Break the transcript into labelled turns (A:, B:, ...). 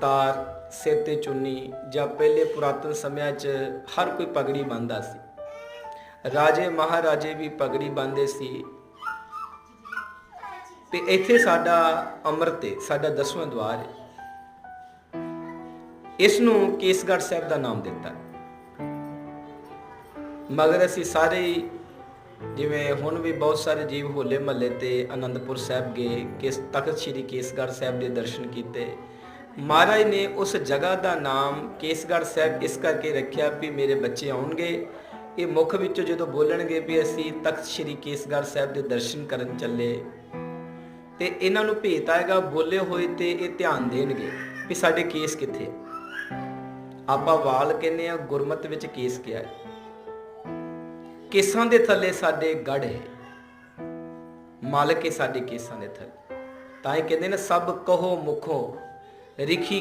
A: ਤਾਰ, ਸਿਰ ਤੇ ਚੁੰਨੀ ਜਾਂ ਪਹਿਲੇ ਪੁਰਾਤਨ ਸਮਿਆਂ 'ਚ ਹਰ ਕੋਈ ਪਗੜੀ ਬੰਨਦਾ ਸੀ। ਰਾਜੇ ਮਹਾਰਾਜੇ ਵੀ ਪਗੜੀ ਬੰਨਦੇ ਸੀ। ਤੇ ਇੱਥੇ ਸਾਡਾ ਅੰਮ੍ਰਿਤ ਹੈ ਸਾਡਾ ਦਸਵਾਂ ਦਵਾਰ ਹੈ ਇਸ ਨੂੰ ਕੇਸਗੜ੍ਹ ਸਾਹਿਬ ਦਾ ਨਾਮ ਦਿੱਤਾ। ਮਗਰ ਅਸੀਂ ਸਾਰੇ ਜਿਵੇਂ ਹੁਣ ਵੀ ਬਹੁਤ ਸਾਰੇ ਜੀਵ ਹੋਲੇ ਮਹੱਲੇ ਤੇ ਆਨੰਦਪੁਰ ਸਾਹਿਬ ਗਏ, ਕਿਸ ਤਖਤ ਸ੍ਰੀ ਕੇਸਗੜ੍ਹ ਸਾਹਿਬ ਦੇ ਦਰਸ਼ਨ ਕੀਤੇ ਮਹਾਰਾਜ ਨੇ ਉਸ ਜਗ੍ਹਾ ਦਾ ਨਾਮ ਕੇਸਗੜ੍ਹ ਸਾਹਿਬ ਇਸ ਕਰਕੇ ਰੱਖਿਆ ਵੀ ਮੇਰੇ ਬੱਚੇ ਆਉਣਗੇ। ਇਹ ਮੁੱਖ ਵਿੱਚੋਂ ਜਦੋਂ ਬੋਲਣਗੇ ਵੀ ਅਸੀਂ ਤਖਤ ਸ੍ਰੀ ਕੇਸਗੜ੍ਹ ਸਾਹਿਬ ਦੇ ਦਰਸ਼ਨ ਕਰਨ ਚੱਲੇ। ਤੇ ਇਹਨਾਂ ਨੂੰ ਭੇਤ ਆਏਗਾ ਬੋਲੇ ਹੋਏ ਤੇ ਇਹ ਧਿਆਨ ਦੇਣਗੇ ਵੀ ਸਾਡੇ ਕੇਸ ਕਿੱਥੇ ਆਪਾਂ ਵਾਲ ਕਹਿੰਦੇ ਆ ਗੁਰਮਤ ਵਿੱਚ ਕੇਸ ਕਿਹਾ ਹੈ? ਕੇਸਾਂ ਦੇ ਥੱਲੇ ਸਾਡੇ ਗੜ ਹੈ। ਮਾਲਕ ਹੈ ਸਾਡੇ ਕੇਸਾਂ ਦੇ ਥੱਲੇ। ਤਾਂ ਇਹ ਕਹਿੰਦੇ ਨੇ, ਸਭ ਕਹੋ ਮੁਖੋ ঋষি